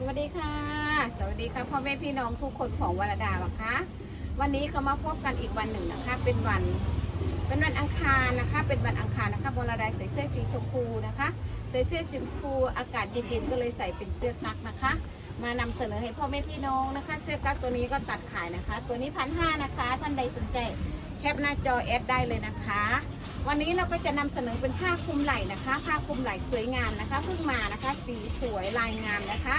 สวัสดีค่ะ สวัสดีค่ะพ่อแม่พี่น้องทุกคนของวรดาบะคะ วันนี้ก็มาพบกันอีกวันหนึ่งนะคะ เป็นวัน เป็นวันอังคารนะคะ เป็นวันอังคารนะคะวรดาใส่เสื้อสีชมพูนะคะใส่เสื้อสีชมพูอากาศเย็นๆก็เลยใส่เป็นเสื้อกั๊กนะคะ มานำเสนอให้พ่อแม่พี่น้องนะคะ เสื้อกั๊กตัวนี้ก็ตัดขายนะคะ ตัวนี้พันห้านะคะ ท่านใดสนใจแคปหน้าจอแอดได้เลยนะคะ วันนี้เราก็จะนำเสนอเป็นผ้าคลุมไหล่นะคะ ผ้าคลุมไหล่สวยงามนะคะเพิ่งมานะคะ สีสวยลายงามนะคะ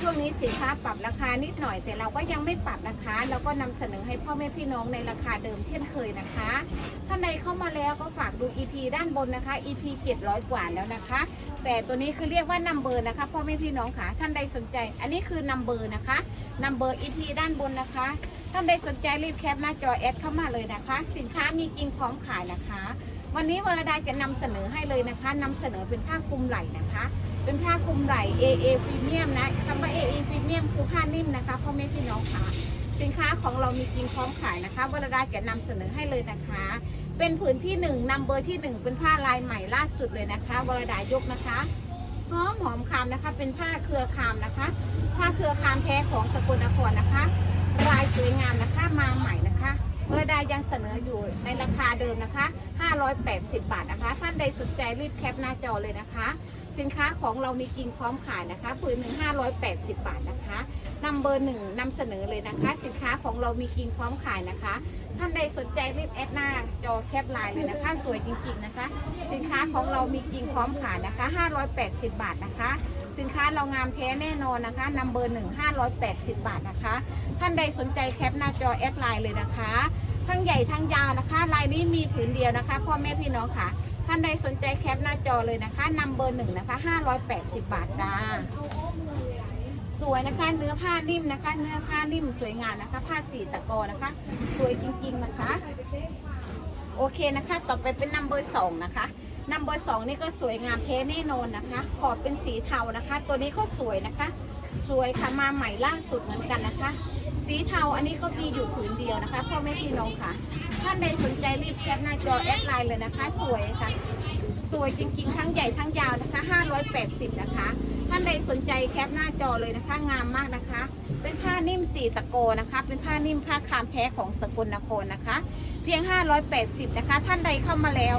ช่วงนี้สินค้าปรับราคานิดหน่อย แต่เราก็ยังไม่ปรับนะคะ เราก็นำเสนอให้พ่อแม่พี่น้องในราคาเดิมเช่นเคยนะคะท่านใดเข้ามาแล้วก็ฝากดู EP ด้านบนนะคะ EP 700 กว่าแล้วนะคะ แต่ตัวนี้คือเรียกว่านัมเบอร์นะคะพ่อแม่พี่น้องค่ะท่านใดสนใจ อันนี้คือนัมเบอร์นะคะนัมเบอร์ EP ด้านบนนะคะท่านใดสนใจรีบแคปหน้าจอแอดเข้ามาเลยนะคะ สินค้ามีจริงพร้อมขายนะคะ วันนี้วรดาจะนำเสนอให้เลยนะคะนำเสนอเป็นผ้าคลุมไหล่นะคะ เป็นผ้าคลุมไหล่ AA Premium นะคำว่า AA Premium คือผ้านิ่มนะคะพ่อแม่พี่น้องค่ะสินค้าของเรามีจริงพร้อมขายนะคะวรดาจะนำเสนอให้เลยนะคะ เป็นผืนที่หนึ่งนำเบอร์ที่หนึ่งเป็นผ้าลายใหม่ล่าสุดเลยนะคะวรดายกนะคะหอมหอมคามนะคะ เป็นผ้าเครือคามนะคะ ผ้าเครือคามแท้ของสกลนครนะคะลายสวยงามนะคะมาใหม่นะคะวรดายังเสนออยู่ในราคาเดิมนะคะ 580 บาทนะคะ ท่านใดสนใจรีบแคปหน้าจอเลยนะคะ สินค้าของเรามีจริงพร้อมขายนะคะผืนหนึ่ง580 บาทนะคะนำเบอร์หนึ่งนำเสนอเลยนะคะ สินค้าของเรามีจริงพร้อมขายนะคะ ท่านใดสนใจรีบแอดหน้าจอแคปไลน์เลยนะคะ สวยจริงๆนะคะ สินค้าของเรามีจริงพร้อมขายนะคะ 580 บาทนะคะสินค้าเรางามแท้แน่นอนนะคะนำเบอร์หนึ่ง580บาทนะคะ ท่านใดสนใจแคปหน้าจอแอดไลน์เลยนะคะ ทั้งใหญ่ทั้งยาวนะคะ ลายนี้มีผืนเดียวนะคะพ่อแม่พี่น้องค่ะ ท่านใดสนใจแคปหน้าจอเลยนะคะนำเบอร์หนึ่งนะคะ580 บาทจ้าสวยนะคะ เนื้อผ้านิ่มนะคะ เนื้อผ้านิ่มสวยงามนะคะ ผ้าสีตะกอนะคะ สวยจริงๆนะคะ โอเคนะคะ ต่อไปเป็นนัมเบอร์สองนะคะนัมเบอร์สองนี่ก็สวยงามเทแน่นอนนะคะ ขอบเป็นสีเทานะคะ ตัวนี้ก็สวยนะคะ สวยค่ะมาใหม่ล่าสุดเหมือนกันนะคะ สีเทาอันนี้ก็มีอยู่ผืนเดียวนะคะพ่อแม่พี่น้องค่ะ ท่านใดสนใจรีบแคปหน้าจอแอดไลน์เลยนะคะ สวยค่ะ สวยจริงๆ ทั้งใหญ่ทั้งยาวนะคะ 580 นะคะ ท่านใดสนใจแคปหน้าจอเลยนะคะ งามมากนะคะ เป็นผ้านิ่มสีตะโกนะคะ เป็นผ้านิ่มผ้าคามแท้ของสกลนครนะคะ เพียง 580 นะคะ ท่านใดเข้ามาแล้ว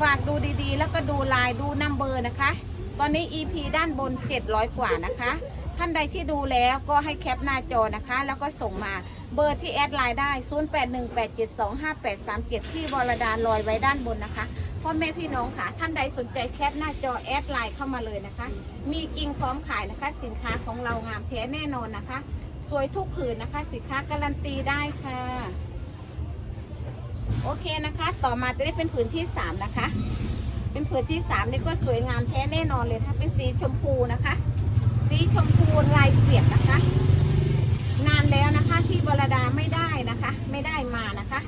ฝากดูดีๆ แล้วก็ดูลายดูนัมเบอร์นะคะ ตอนนี้ EP ด้านบน 700 กว่านะคะ ท่านใดที่ดูแล้วก็ให้แคปหน้าจอนะคะ แล้วก็ส่งมาเบอร์ที่แอดไลน์ได้ 0818725837 ที่วรดาลอยไว้ด้านบนนะคะพ่อแม่พี่น้องค่ะ ท่านใดสนใจแคปหน้าจอแอดไลน์เข้ามาเลยนะคะ มีกิ่งพร้อมขายนะคะ สินค้าของเรางามแท้แน่นอนนะคะ สวยทุกผืนนะคะ สินค้าการันตีได้ค่ะโอเคนะคะ ต่อมาจะได้เป็นผืนที่สามนะคะ เป็นผืนที่สามนี่ก็สวยงามแท้แน่นอนเลยถ้าเป็นสีชมพูนะคะ สีชมพูลายเสียบนะคะ นานแล้วนะคะที่บรดาไม่ได้นะคะ ไม่ได้มานะคะ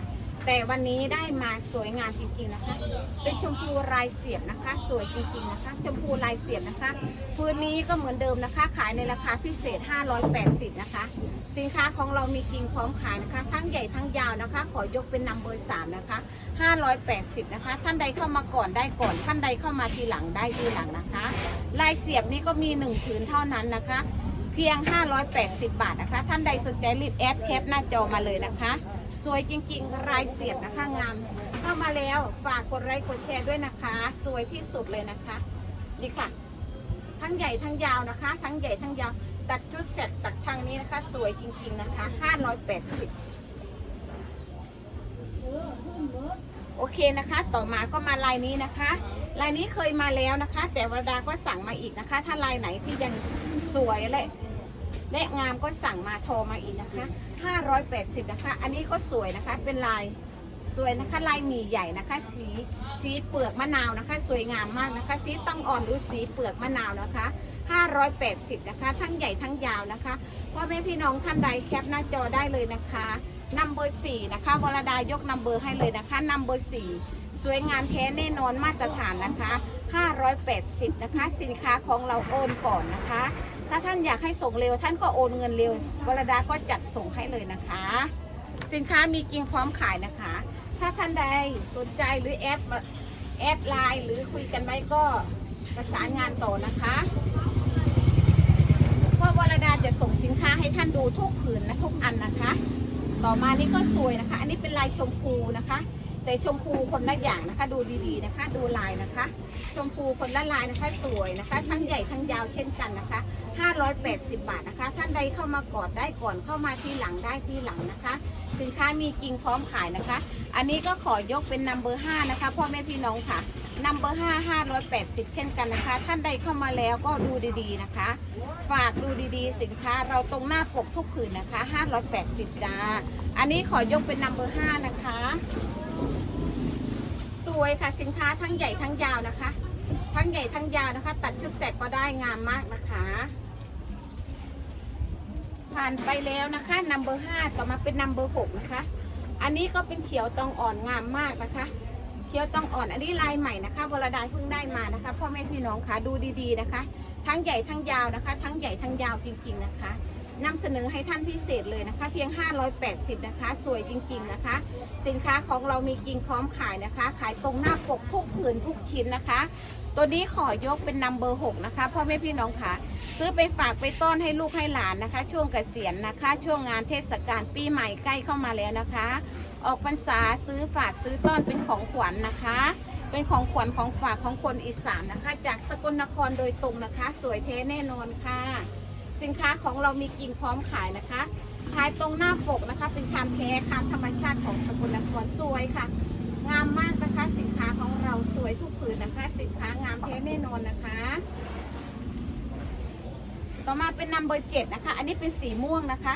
แต่วันนี้ได้มาสวยงามจริงๆนะคะ เป็นชมพูลายเสียบนะคะ สวยจริงๆนะคะ ชมพูลายเสียบนะคะฟืนนี้ก็เหมือนเดิมนะคะ ขายในราคาพิเศษ 580 นะคะ สินค้าของเรามีจริงพร้อมขายนะคะ ทั้งใหญ่ทั้งยาวนะคะ ขอยกเป็นนัมเบอร์สามนะคะ 580 นะคะ ท่านใดเข้ามาก่อนได้ก่อน ท่านใดเข้ามาทีหลังได้ทีหลังนะคะ ลายเสียบนี้ก็มีหนึ่งผืนเท่านั้นนะคะ เพียง 580 บาทนะคะ ท่านใดสนใจรีบแอดแคปหน้าจอมาเลยนะคะ วยจริงๆ รายเสียบนะคะงามเข้ามาแล้วฝากกดไลค์กดแชร์ด้วยนะคะ สวยที่สุดเลยนะคะนี่ค่ะ ทั้งใหญ่ทั้งยาวนะคะ ทั้งใหญ่ทั้งยาวตัดชุดเสร็จตัดทางนี้นะคะ สวยจริงๆนะคะ580โอเคนะคะ ต่อมาก็มาลายนี้นะคะ ลายนี้เคยมาแล้วนะคะ แต่วรดาก็สั่งมาอีกนะคะ ถ้าลายไหนที่ยังสวยและ และงามก็สั่งมาโทรมาอีกนะคะ 580 นะคะ อันนี้ก็สวยนะคะ เป็นลายสวยนะคะ ลายหมี่ใหญ่นะคะ สีสีเปลือกมะนาวนะคะ สวยงามมากนะคะ สีต้องอ่อนหรือสีเปลือกมะนาวนะคะ 580 นะคะ ทั้งใหญ่ทั้งยาวนะคะพ่อแม่พี่น้องท่านใดแคปหน้าจอได้เลยนะคะนัมเบอร์สี่นะคะวรดายกนัมเบอร์ให้เลยนะคะนัมเบอร์สี่สวยงามแท้แน่นอนมาตรฐานนะคะ 580 นะคะ สินค้าของเราโอนก่อนนะคะ ถ้าท่านอยากให้ส่งเร็ว ท่านก็โอนเงินเร็ววรดาก็จัดส่งให้เลยนะคะ สินค้ามีจริงพร้อมขายนะคะ ถ้าท่านใดสนใจหรือแอดแอดไลน์หรือคุยกันไว้ก็ประสานงานต่อนะคะเพราะวรดให้ท่านดูทุกผืนนะทุกอันนะคะ ต่อมานี่ก็สวยนะคะ อันนี้เป็นลายชมพูนะคะ แต่ชมพูคนละอย่างนะคะ ดูดีๆนะคะ ดูลายนะคะ ชมพูคนละลายนะคะสวยนะคะ ทั้งใหญ่ทั้งยาวเช่นกันนะคะ 580 บาทนะคะ ท่านใดเข้ามากอดได้ก่อนเข้ามาที่หลังได้ที่หลังนะคะ สินค้ามีจริงพร้อมขายนะคะ อันนี้ก็ขอยกเป็นนัมเบอร์5นะคะพ่อแม่พี่น้องค่ะนัมเบอร์5 580 เช่นกันนะคะ ท่านใดเข้ามาแล้วก็ดูดีๆนะคะ ฝากดูดีๆ สินค้าเราตรงหน้าปกทุกผืนนะคะ 580 จ้า อันนี้ขอยกเป็นนัมเบอร์5นะคะ สวยค่ะสินค้าทั้งใหญ่ทั้งยาวนะคะ ทั้งใหญ่ทั้งยาวนะคะ ตัดชุดแสกก็ได้งามมากนะคะ ผ่านไปแล้วนะคะนัมเบอร์5ต่อมาเป็นนัมเบอร์6นะคะ อันนี้ก็เป็นเขียวตองอ่อนงามมากนะคะ เขียวตองอ่อน อันนี้ลายใหม่นะคะวรดาเพิ่งได้มานะคะพ่อแม่พี่น้องคะดูดีๆนะคะ ทั้งใหญ่ทั้งยาวนะคะ ทั้งใหญ่ทั้งยาวจริงๆนะคะ นำเสนอให้ท่านพิเศษเลยนะคะ เพียง 580 นะคะ สวยจริงๆนะคะ สินค้าของเรามีจริงพร้อมขายนะคะ ขายตรงหน้าปกทุกผืนทุกชิ้นนะคะ ตัวนี้ขอยกเป็นนัมเบอร์6นะคะพ่อแม่พี่น้องค่ะ ซื้อไปฝากไปต้อนให้ลูกให้หลานนะคะ ช่วงเกษียณนะคะ ช่วงงานเทศกาลปีใหม่ใกล้เข้ามาแล้วนะคะ ออกพรรษาซื้อฝากซื้อต้อนเป็นของขวัญนะคะ เป็นของขวัญของฝากของคนอีสานนะคะ จากสกลนครโดยตรงนะคะ สวยเท้แน่นอนค่ะ สินค้าของเรามีกินพร้อมขายนะคะขายตรงหน้าปกนะคะ เป็นคามแท้คามธรรมชาติของสกุลนครสวยค่ะ งามมากนะคะสินค้าของเราสวยทุกผืนนะคะ สินค้างามแท้แน่นอนนะคะ ต่อมาเป็นนัมเบอร์เจ็ดนะคะ อันนี้เป็นสีม่วงนะคะ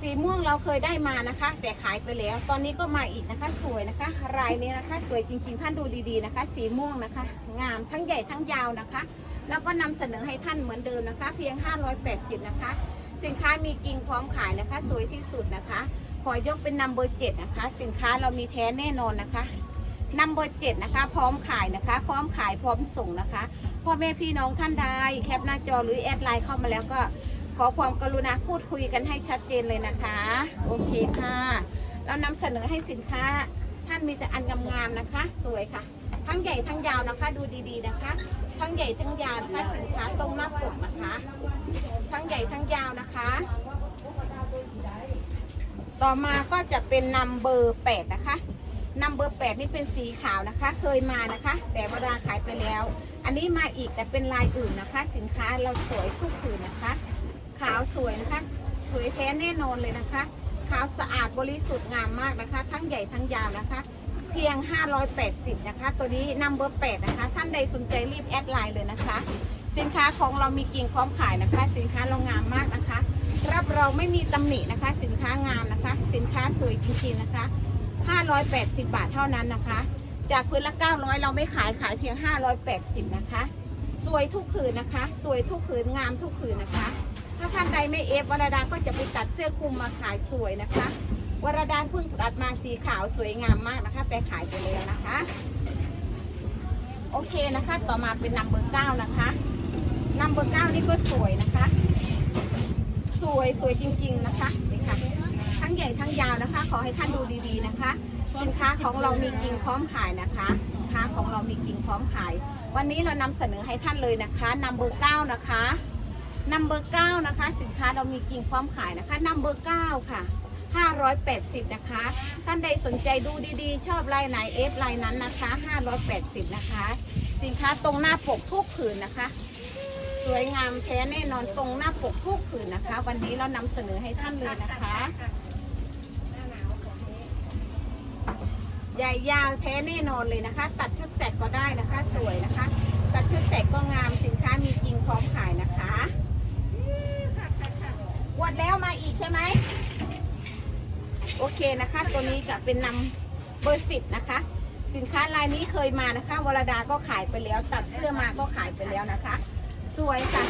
สีม่วงเราเคยได้มานะคะ แต่ขายไปแล้ว ตอนนี้ก็มาอีกนะคะ สวยนะคะ รายนี้นะคะ สวยจริงๆท่านดูดีๆนะคะ สีม่วงนะคะ งามทั้งใหญ่ทั้งยาวนะคะ แล้วก็นำเสนอให้ท่านเหมือนเดิมนะคะ เพียง 580 นะคะ สินค้ามีกิ่งพร้อมขายนะคะ สวยที่สุดนะคะ ขอยกเป็นนัมเบอร์เจ็ดนะคะ สินค้าเรามีแท้แน่นอนนะคะนัมเบอร์เจ็ดนะคะ พร้อมขายนะคะ พร้อมขายพร้อมส่งนะคะพ่อแม่พี่น้องท่านใดแคปหน้าจอหรือแอดไลน์เข้ามาแล้วก็ขอความกรุณาพูดคุยกันให้ชัดเจนเลยนะคะ โอเคค่ะ เรานำเสนอให้สินค้าท่านมีแต่อันงามๆนะคะ สวยค่ะ ทั้งใหญ่ทั้งยาวนะคะ ดูดีๆนะคะ ทั้งใหญ่ทั้งยาวนะคะสินค้าตรงหน้าปกนะคะ ทั้งใหญ่ทั้งยาวนะคะ ต่อมาก็จะเป็นนัมเบอร์แปดนะคะนัมเบอร์แปดนี่เป็นสีขาวนะคะ เคยมานะคะ แต่เวลาขายไปแล้ว อันนี้มาอีกแต่เป็นลายอื่นนะคะ สินค้าเราสวยทุกผืนนะคะ ขาวสวยนะคะสวยแท้แน่นอนเลยนะคะ ขาวสะอาดบริสุทธิ์งามมากนะคะ ทั้งใหญ่ทั้งยาวนะคะ เพียง 580 นะคะ ตัวนี้นัมเบอร์8นะคะ ท่านใดสนใจรีบแอดไลน์เลยนะคะ สินค้าของเรามีกิ่งพร้อมขายนะคะ สินค้าเรางามมากนะคะ รับรองไม่มีตำหนินะคะ สินค้างามนะคะ สินค้าสวยจริงๆนะคะ 580 บาทเท่านั้นนะคะ จากพื้นละ 900 เราไม่ขายขายเพียง 580 นะคะ สวยทุกผืนนะคะ สวยทุกผืนงามทุกผืนนะคะ ถ้าท่านใดไม่เอฟวรดาก็จะไปตัดเสื้อคลุมมาขายสวยนะคะ วรดาเพิ่งตัดมาสีขาวสวยงามมากนะคะ แต่ขายไปแล้วนะคะ โอเคนะคะ ต่อมาเป็นนัมเบอร์เก้านะคะนัมเบอร์เก้านี่ก็สวยนะคะ สวยสวยจริง ๆนะคะนี่ค่ะทั้งใหญ่ทั้งยาวนะคะ ขอให้ท่านดูดีๆนะคะ สินค้าของเรามีกิ่งพร้อมขายนะคะสินค้าของเรามีกิ่งพร้อมขาย วันนี้เรานำเสนอให้ท่านเลยนะคะนัมเบอร์เก้านะคะนัมเบอร์เก้านะคะ สินค้าเรามีกิ่งพร้อมขายนะคะนัมเบอร์เก้าค่ะ 580 นะคะ ท่านใดสนใจดูดีๆ ชอบลายไหนเอฟลายนั้นนะคะ 580 นะคะ สินค้าตรงหน้าปกทุกผืนนะคะ สวยงามแท้แน่นอนตรงหน้าปกทุกผืนนะคะ วันนี้เรานำเสนอให้ท่านเลยนะคะใหญ่ยาวแท้แน่นอนเลยนะคะ ตัดชุดแสกก็ได้นะคะ สวยนะคะ ตัดชุดแสกก็งามสินค้ามีจริงพร้อมขายนะคะหมดแล้วมาอีกใช่ไหม โอเคนะคะ ตัวนี้จะเป็นนำเบอร์สิบนะคะ สินค้ารายนี้เคยมานะคะ วรดาก็ขายไปแล้ว ตัดเสื้อมาก็ขายไปแล้วนะคะ สวยค่ะ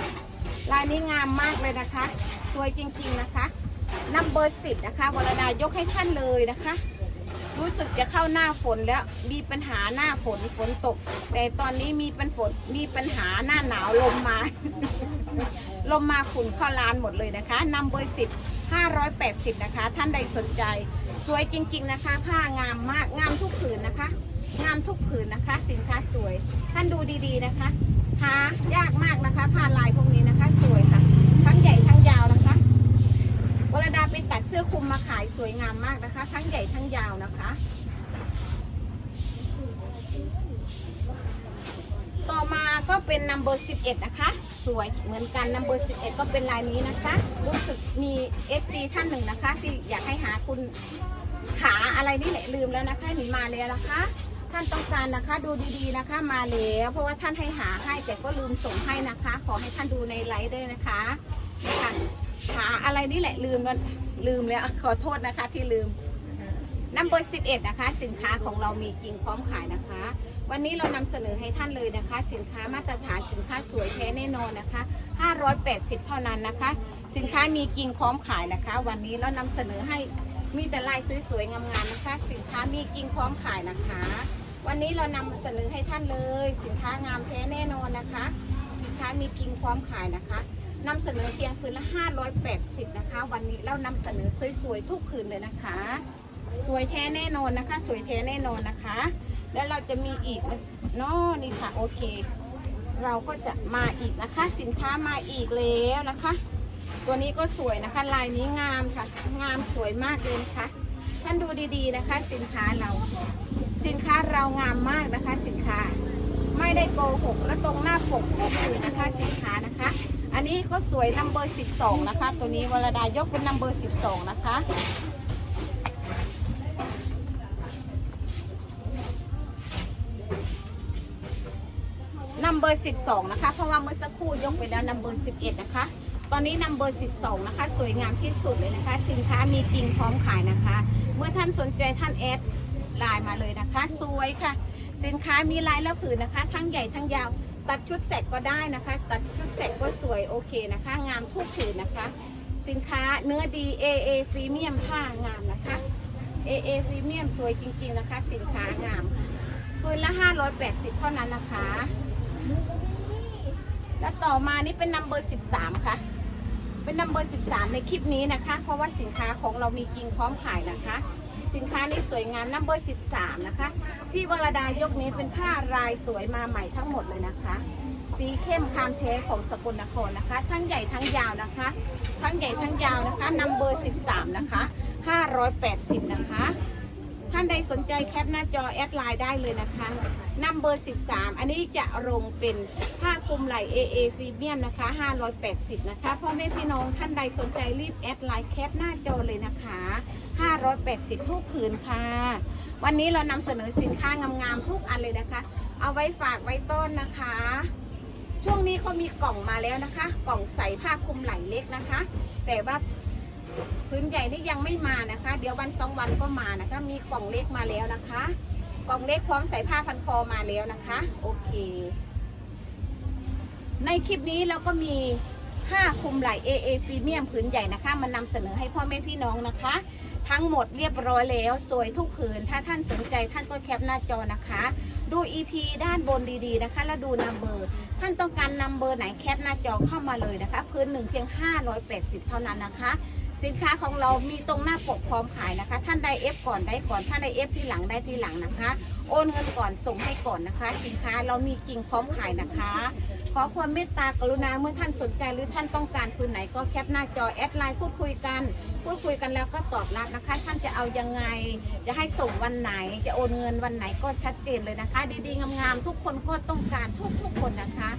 ลายนี้งามมากเลยนะคะ สวยจริงๆนะคะนัมเบอร์สิบนะคะ วรดายกให้ท่านเลยนะคะ รู้สึกจะเข้าหน้าฝนแล้วมีปัญหาหน้าฝนฝนตก แต่ตอนนี้มีปัญฝนมีปัญหาหน้าหนาวลมมา ลมมาฝุ่นเข้าร้านหมดเลยนะคะนำเบอร์สิบ 580 นะคะ ท่านใดสนใจ สวยจริง ๆ นะคะ ผ้างามมาก งามทุกผืนนะคะ งามทุกผืนนะคะ สินค้าสวย ท่านดูดีๆนะคะ หายากมากนะคะ ผ้าลายพวกนี้นะคะ สวยค่ะ ทั้งใหญ่ทั้งยาวนะคะวรดาเป็นตัดเสื้อคลุมมาขายสวยงามมากนะคะ ทั้งใหญ่ทั้งยาวนะคะ อมาก็เป็น number 11 นะคะ สวยเหมือนกัน number 11 ก็เป็นลายนี้นะคะ รู้สึกมี FC ท่านหนึ่งนะคะ ที่อยากให้หาคุณขาอะไรนี่แหละลืมแล้วนะคะหนีมาแล้วนะคะ ท่านต้องการนะคะดูดีๆนะคะ มาแล้วเพราะว่าท่านให้หาให้แต่ก็ลืมส่งให้นะคะ ขอให้ท่านดูในไลฟ์ด้วยนะคะนะคะหาอะไรนี่แหละลืมแล้วลืมแล้วขอโทษนะคะที่ลืม นัมเบอร์11 นะคะ สินค้าของเรามีจริงพร้อมขายนะคะ วันนี้เรานำเสนอให้ท่านเลยนะคะ สินค้ามาตรฐานสินค้าสวยแท้แน่นอนนะคะ 580 เท่านั้นนะคะ สินค้ามีจริงพร้อมขายนะคะ วันนี้เรานำเสนอให้มีแต่ลายสวยๆงามๆนะคะ สินค้ามีจริงพร้อมขายนะคะ วันนี้เรานำเสนอให้ท่านเลย สินค้างามแท้แน่นอนนะคะ สินค้ามีจริงพร้อมขายนะคะนำเสนอเพียงคืนละ 580 นะคะ วันนี้เรานำเสนอสวยๆทุกคืนเลยนะคะ สวยแท้แน่นอนนะคะ สวยแท้แน่นอนนะคะ แล้วเราจะมีอีกเนาะนี่ค่ะโอเค เราก็จะมาอีกนะคะ สินค้ามาอีกแล้วนะคะ ตัวนี้ก็สวยนะคะ ลายนี้งามค่ะ งามสวยมากเลยนะคะท่านดูดีๆนะคะ สินค้าเรา สินค้าเรางามมากนะคะ สินค้าไม่ได้โกหกและตรงหน้าปกก็คือนะคะสินค้านะคะ อันนี้ก็สวยนัมเบอร์12 นะคะ ตัวนี้วรดายกเป็นนัมเบอร์12 นะคะ นัมเบอร์12 นะคะ เพราะว่าเมื่อสักครู่ยกไปแล้วนัมเบอร์11 นะคะ ตอนนี้นัมเบอร์12 นะคะ สวยงามที่สุดเลยนะคะ สินค้ามีจริงพร้อมขายนะคะ เมื่อท่านสนใจท่านแอดไลน์มาเลยนะคะ สวยค่ะ สินค้ามีลายและผืนนะคะ ทั้งใหญ่ทั้งยาว ตัดชุดแสกก็ได้นะคะ ตัดชุดแสกก็สวยโอเคนะคะ งามทุกผืนนะคะ สินค้าเนื้อดี AA ฟรีเมียมผ้างามนะคะ AA ฟรีเมียมสวยจริงๆนะคะ สินค้างามคืนละ 580 เท่านั้นนะคะ แล้วต่อมานี่เป็นนัมเบอร์13ค่ะ เป็นนัมเบอร์13ในคลิปนี้นะคะ เพราะว่าสินค้าของเรามีจริงพร้อมขายนะคะ สินค้านี้สวยงามนัมเบอร์13นะคะ ที่วรดายกนี้เป็นผ้ารายสวยมาใหม่ทั้งหมดเลยนะคะ สีเข้มคามเทของสกลนครนะคะ ทั้งใหญ่ทั้งยาวนะคะ ทั้งใหญ่ทั้งยาวนะคะนัมเบอร์13นะคะ580นะคะ ท่านใดสนใจแคปหน้าจอแอดไลน์ได้เลยนะคะนัมเบอร์13 อันนี้จะลงเป็นผ้าคลุมไหล่ AA ฟรีเมียมนะคะ 580 นะคะพ่อแม่พี่น้องท่านใดสนใจรีบแอดไลน์แคปหน้าจอเลยนะคะ 580 ทุกผืนค่ะ วันนี้เรานำเสนอสินค้างามๆทุกอันเลยนะคะ เอาไว้ฝากไว้ต้นนะคะ ช่วงนี้เขามีกล่องมาแล้วนะคะ กล่องใส่ผ้าคลุมไหล่เล็กนะคะ แต่ว่า พื้นใหญ่นี่ยังไม่มานะคะ เดี๋ยววันสองวันก็มานะคะ มีกล่องเล็กมาแล้วนะคะ กล่องเล็กพร้อมใส่ผ้าพันคอมาแล้วนะคะ โอเค ในคลิปนี้เราก็มีผ้าคลุมไหล่ AA พรีเมียมผืนใหญ่นะคะมานำเสนอให้พ่อแม่พี่น้องนะคะ ทั้งหมดเรียบร้อยแล้ว สวยทุกผืน ถ้าท่านสนใจท่านก็แคปหน้าจอนะคะ ดู EP ด้านบนดีๆนะคะ แล้วดูนัมเบอร์ ท่านต้องการนัมเบอร์ไหนแคปหน้าจอเข้ามาเลยนะคะ พื้นหนึ่งเพียง 580 เท่านั้นนะคะ สินค้าของเรามีตรงหน้าปกพร้อมขายนะคะ ท่านใดเอฟก่อนได้ก่อนท่านใดเอฟที่หลังได้ที่หลังนะคะ โอนเงินก่อนส่งให้ก่อนนะคะ สินค้าเรามีจริงพร้อมขายนะคะ ขอความเมตตากรุณาเมื่อท่านสนใจหรือท่านต้องการคืนไหนก็แคปหน้าจอแอดไลน์พูดคุยกันพูดคุยกันแล้วก็ตอบรับนะคะ ท่านจะเอายังไง จะให้ส่งวันไหน จะโอนเงินวันไหนก็ชัดเจนเลยนะคะ ดีๆงามๆทุกคนก็ต้องการทุกๆคนนะคะ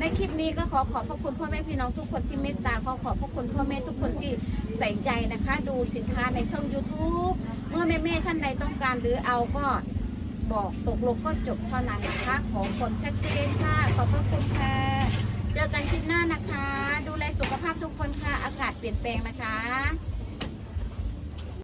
ในคลิปนี้ก็ขอขอบพระคุณพ่อแม่พี่น้องทุกคนที่เมตตาขอขอบพระคุณพ่อแม่ทุกคนที่ ใส่ใจนะคะ ดูสินค้าในช่อง YouTube เมื่อแม่แม่ๆท่านใดต้องการหรือเอาก็บอกตกลงก็จบเท่านั้นนะคะ ขอผลชัดเจนค่ะ ขอบพระคุณค่ะ เจอกันคลิปหน้านะคะ ดูแลสุขภาพทุกคนค่ะ อากาศเปลี่ยนแปลงนะคะ